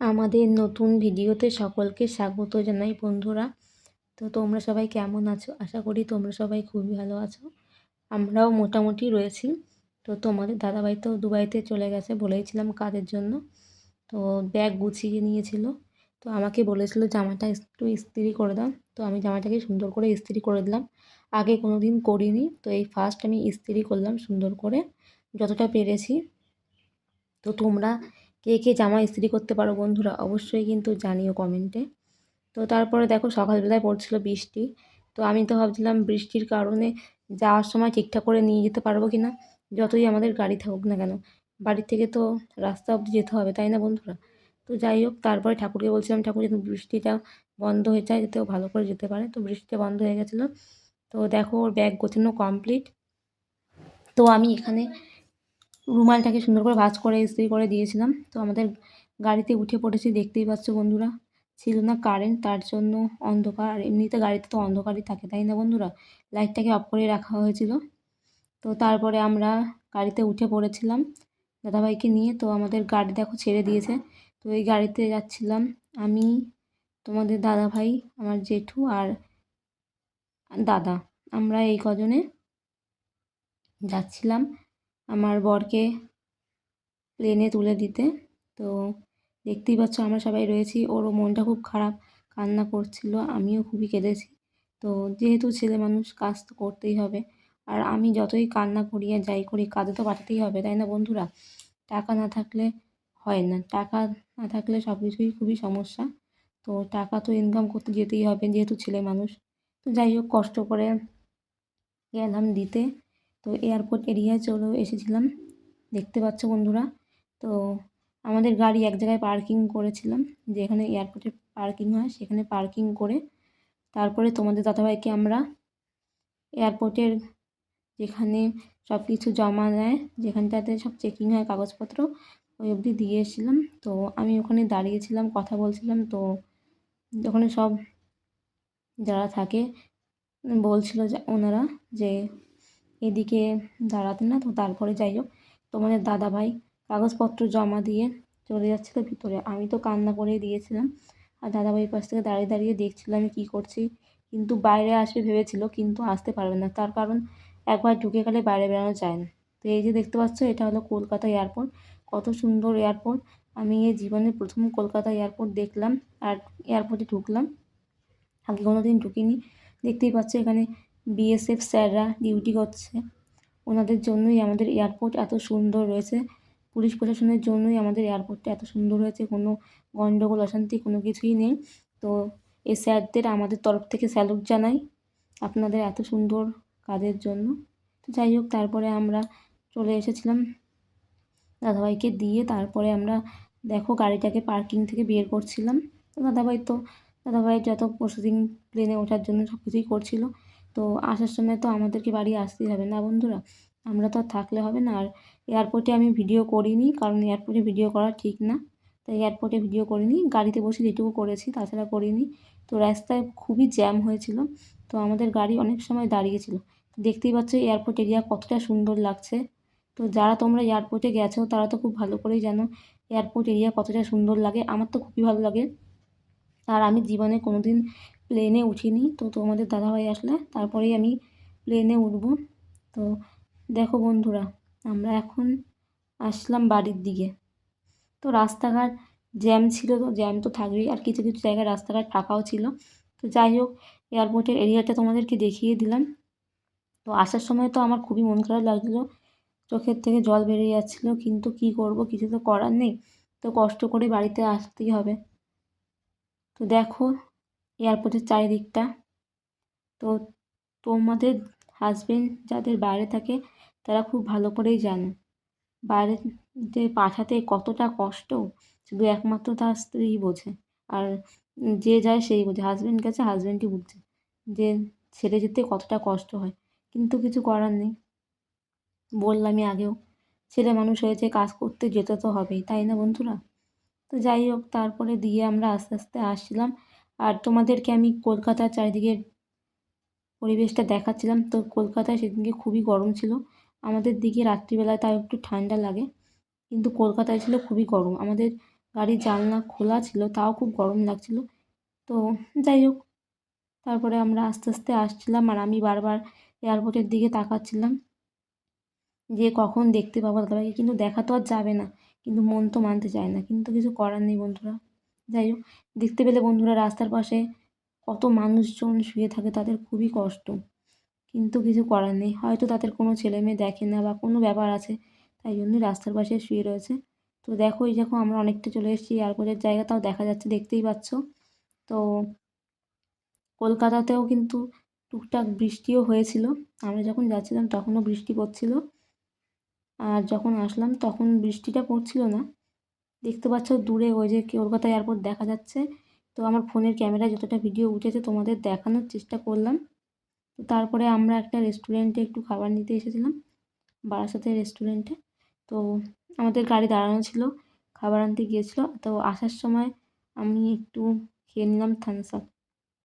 আমাদের নতুন ভিডিওতে সকলকে স্বাগত জানাই বন্ধুরা। তো তোমরা সবাই কেমন আছো? আশা করি তোমরা সবাই খুবই ভালো আছো। আমরাও মোটামুটি রয়েছি। তো তোমাদের দাদাভাই তো দুবাইতে চলে গেছে বলেইছিলাম কাজের জন্য। তো ব্যাগ গুছিয়ে নিয়েছিল। তো আমাকে বলেছিল জামাটা একটু ইস্ত্রি করে দাও। তো আমি জামাটাকে সুন্দর করে ইস্ত্রি করে দিলাম। আগে কোনো দিন করিনি। তো এই ফার্স্ট আমি ইস্ত্রি করলাম সুন্দর করে। যতটা পেরেছি। তো তোমরা কে কে জামা ইস্ত্রি করতে পারো বন্ধুরা অবশ্যই কিন্তু জানিও কমেন্টে তো তারপরে দেখো সকালবেলায় পড়ছিল বৃষ্টি। তো আমি তো ভাবছিলাম বৃষ্টির কারণে যাওয়ার সময় ঠিকঠাক করে নিয়ে যেতে পারব কি না যতই আমাদের গাড়ি থাকুক না কেন। বাড়ির থেকে তো রাস্তা অবধি যেতে হবে, তাই না বন্ধুরা? তো যাই হোক, তারপরে ঠাকুরকে বলছিলাম, ঠাকুর যেন বৃষ্টিটা বন্ধ হয়ে যায় যাতে ভালো করে যেতে পারে। তো বৃষ্টিটা বন্ধ হয়ে গেছিল। তো দেখো ওর ব্যাগ গোছানো কমপ্লিট তো আমি এখানে রুমালটাকে সুন্দর করে ভাঁজ করে, ইস্ত্রি করে দিয়েছিলাম। তো আমাদের গাড়িতে উঠে পড়েছি, দেখতেই পাচ্ছ বন্ধুরা। ছিল না কারেন্ট তার জন্য অন্ধকার। আর এমনিতে গাড়িতে তো অন্ধকারই থাকে, তাই না বন্ধুরা? লাইটটাকে অফ করে রাখা হয়েছিল। তো তারপরে আমরা গাড়িতে উঠে পড়েছিলাম দাদাভাইকে নিয়ে। তো আমাদের গাড়ি দেখো ছেড়ে দিয়েছে। তো এই গাড়িতে যাচ্ছিলাম আমি, তোমাদের দাদাভাই, আমার জেঠু আর দাদা। আমরা এই কজনে যাচ্ছিলাম। আমার বরকে প্লেনে তুলে দিতে। তো দেখতেই পাচ্ছ আমরা সবাই রয়েছি। ওরও মনটা খুব খারাপ, কান্না করছিল, আমিও খুবই কেঁদেছি। তো যেহেতু ছেলে মানুষ, কাজ তো করতেই হবে। আর আমি যতই কান্না করি আর যাই করি কাজে তো পাঠাতেই হবে, তাই না বন্ধুরা? টাকা না থাকলে হয় না। টাকা না থাকলে সব কিছুই খুবই সমস্যা। তো টাকা তো ইনকাম করতে যেতেই হবে, যেহেতু ছেলে মানুষ। তো যাই হোক, কষ্ট করে গেলাম দিতে তো এয়ারপোর্ট এরিয়ায় চলেও এসেছিলাম। দেখতে পাচ্ছ বন্ধুরা, তো আমাদের গাড়ি এক জায়গায় পার্কিং করেছিলাম, যেখানে এয়ারপোর্টে পার্কিং হয়, সেখানে পার্কিং করে তারপরে তোমাদের দাদাভাইকে আমরা এয়ারপোর্টের যেখানে সব কিছু জমা দেয়, যেখানটাতে সব চেকিং হয়, কাগজপত্র, ওই অবধি দিয়ে এসেছিলাম। তো আমি ওখানে দাঁড়িয়েছিলাম, কথা বলছিলাম, তো ওখানে সব যারা থাকে, বলছিল যে ওনারা যে এদিকে দাঁড়াতে না, তো তারপরে যাই হোক, তোমাদের দাদাভাই কাগজপত্র জমা দিয়ে চলে যাচ্ছিল ভিতরে। আমি তো কান্না করে দিয়েছিলাম। আর দাদাভাইয়ের পাশ থেকে দাঁড়িয়ে দাঁড়িয়ে দেখছিলো আমি কী করছি। কিন্তু বাইরে আসবে ভেবেছিল, কিন্তু আসতে পারবে না। তার কারণ একবার ঢুকে গেলে বাইরে বেরোনো যায় না। তো এই যে দেখতে পাচ্ছ, এটা হলো কলকাতা এয়ারপোর্ট। কত সুন্দর এয়ারপোর্ট। আমি এই জীবনে প্রথম কলকাতা এয়ারপোর্ট দেখলাম আর এয়ারপোর্টে ঢুকলাম। আগে কোনো দিন ঢুকিনি। দেখতেই পাচ্ছ এখানে বিএসএফ স্যাররা ডিউটি করছে। ওনাদের জন্যই আমাদের এয়ারপোর্ট এত সুন্দর রয়েছে। পুলিশ প্রশাসনের জন্যই আমাদের এয়ারপোর্টটা এত সুন্দর হয়েছে। কোনো গণ্ডগোল অশান্তি কোনো কিছুই নেই। তো এই স্যারদের আমাদের তরফ থেকে স্যালুট জানাই আপনাদের এত সুন্দর কাজের জন্য। তো যাই হোক, তারপরে আমরা চলে এসেছিলাম দাদাভাইকে দিয়ে। তারপরে আমরা দেখো গাড়িটাকে পার্কিং থেকে বের করছিলাম। তো দাদাভাই তো দাদাভাইয়ের যত প্রসেসিং প্লেনে ওঠার জন্য সব কিছুই করছিল। তো আসার সময় তো আমাদেরকে বাড়ি আসতেই হবে না বন্ধুরা? আমরা তো আর থাকলে হবে না। আর এয়ারপোর্টে আমি ভিডিও করিনি, কারণ এয়ারপোর্টে ভিডিও করা ঠিক না। তাই এয়ারপোর্টে ভিডিও করিনি, গাড়িতে বসে যেটুকু করেছি তাছাড়া করিনি। তো রাস্তায় খুবই জ্যাম হয়েছিল। তো আমাদের গাড়ি অনেক সময় দাঁড়িয়েছিল। দেখতেই পাচ্ছ এয়ারপোর্ট এরিয়া কতটা সুন্দর লাগছে। তো যারা তোমরা এয়ারপোর্টে গেছো তারা তো খুব ভালো করেই জানো এয়ারপোর্ট এরিয়া কতটা সুন্দর লাগে। আমার তো খুবই ভালো লাগে। আর আমি জীবনে কোনো দিন প্লেনে উঠিনি। তো তোমাদের দাদাভাই আসলে তারপরেই আমি প্লেনে উঠব। তো দেখো বন্ধুরা, আমরা এখন আসলাম বাড়ির দিকে। তো রাস্তাঘাট জ্যাম ছিল তো, জ্যাম তো থাকবেই। আর কিছু কিছু জায়গায় রাস্তাঘাট ফাঁকাও ছিল। তো যাই হোক, এয়ারপোর্টের এরিয়াটা তোমাদেরকে দেখিয়ে দিলাম। তো আসার সময় তো আমার খুবই মন খারাপ লাগছিল চোখের থেকে জল বেরিয়ে যাচ্ছিল, কিন্তু কী করব, কিছু তো করার নেই। তো কষ্ট করে বাড়িতে আসতেই হবে। তো দেখো, এয়ারপোর্টের চারিদিকটা। তো তোমাদের হাজবেন্ড যাদের বাইরে থাকে, তারা খুব ভালো করেই জানে। বাইরে যে পাঠাতে কতটা কষ্ট, শুধু একমাত্র তার স্ত্রী বোঝে। আর যে যায় সেই বোঝে। হাজব্যান্ড গেছে হাজবেন্ডই বুঝছে যে ছেড়ে যেতে কতটা কষ্ট হয়। কিন্তু কিছু করার নেই। বললামই আগেও, ছেলে মানুষ হয়েছে কাজ করতে যেতে তো হবেই, তাই না বন্ধুরা? তো যাই হোক, তারপরে দিয়ে আমরা আস্তে আস্তে আসছিলাম। আর তোমাদেরকে আমি কলকাতার চারিদিকের পরিবেশটা দেখাচ্ছিলাম। তো কলকাতায় সেদিনকে খুবই গরম ছিল। আমাদের দিকে রাত্রিবেলায় তাও একটু ঠান্ডা লাগে, কিন্তু কলকাতায় ছিল খুবই গরম। আমাদের গাড়ির জানলা খোলা ছিল, তাও খুব গরম লাগছিল। তো যাই হোক, তারপরে আমরা আস্তে আস্তে আসছিলাম আর আমি বারবার এয়ারপোর্টের দিকে তাকাচ্ছিলাম। যে কখন দেখতে পাবো দাদাভাইকে, কিন্তু দেখা তো আর যাবে না। কিন্তু মন তো মানতে চায় না। কিন্তু কিছু করার নেই বন্ধুরা। যাই হোক, দেখতে পেলে বন্ধুরা রাস্তার পাশে কত মানুষজন শুয়ে থাকে, তাদের খুবই কষ্ট। কিন্তু কিছু করার নেই। হয়তো তাদের কোনো ছেলে মেয়ে দেখে না বা কোনো ব্যাপার আছে, তাই জন্যই রাস্তার পাশে শুয়ে রয়েছে। তো দেখো, এই দেখো, আমরা অনেকটা চলে এসেছি এয়ারপোর্টের জায়গাটাও দেখা যাচ্ছে, দেখতেই পাচ্ছ। তো কলকাতাতেও কিন্তু টুকটাক বৃষ্টিও হয়েছিল। আমরা যখন যাচ্ছিলাম, তখনও বৃষ্টি পড়ছিল। আর যখন আসলাম তখন বৃষ্টিটা পড়ছিল না। দেখতে পাচ্ছ দূরে ওই যে কলকাতা এয়ারপোর্ট দেখা যাচ্ছে। তো আমার ফোনের ক্যামেরায় যতটা ভিডিও উঠেছে তোমাদের দেখানোর চেষ্টা করলাম। তো তারপরে আমরা একটা রেস্টুরেন্টে একটু খাবার নিতে এসেছিলাম বারাসাতের রেস্টুরেন্টে। তো আমাদের গাড়ি দাঁড়ানো ছিল, খাবার আনতে গিয়েছিল। তো আসার সময় আমি একটু খেয়ে নিলাম থামস আপ